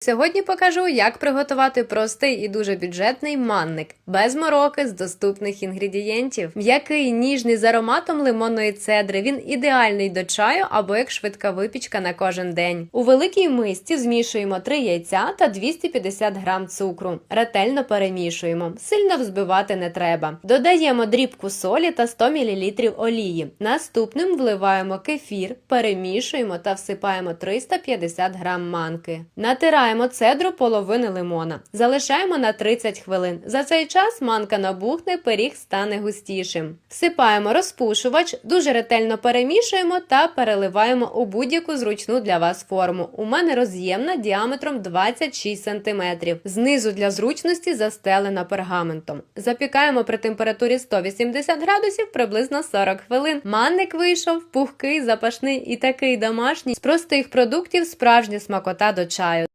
Сьогодні покажу, як приготувати простий і дуже бюджетний манник без мороки з доступних інгредієнтів. М'який, ніжний з ароматом лимонної цедри. Він ідеальний до чаю або як швидка випічка на кожен день. У великій мисці змішуємо 3 яйця та 250 грам цукру. Ретельно перемішуємо. Сильно взбивати не треба. Додаємо дрібку солі та 100 мл олії. Наступним вливаємо кефір, перемішуємо та всипаємо 350 грам манки. Натираємо цедру половини лимона. Залишаємо на 30 хвилин. За цей час манка набухне, пиріг стане густішим. Всипаємо розпушувач, дуже ретельно перемішуємо та переливаємо у будь-яку зручну для вас форму. У мене роз'ємна діаметром 26 см. Знизу для зручності застелена пергаментом. Запікаємо при температурі 180 градусів приблизно 40 хвилин. Манник вийшов пухкий, запашний і такий домашній. З простих продуктів справжня смакота до чаю.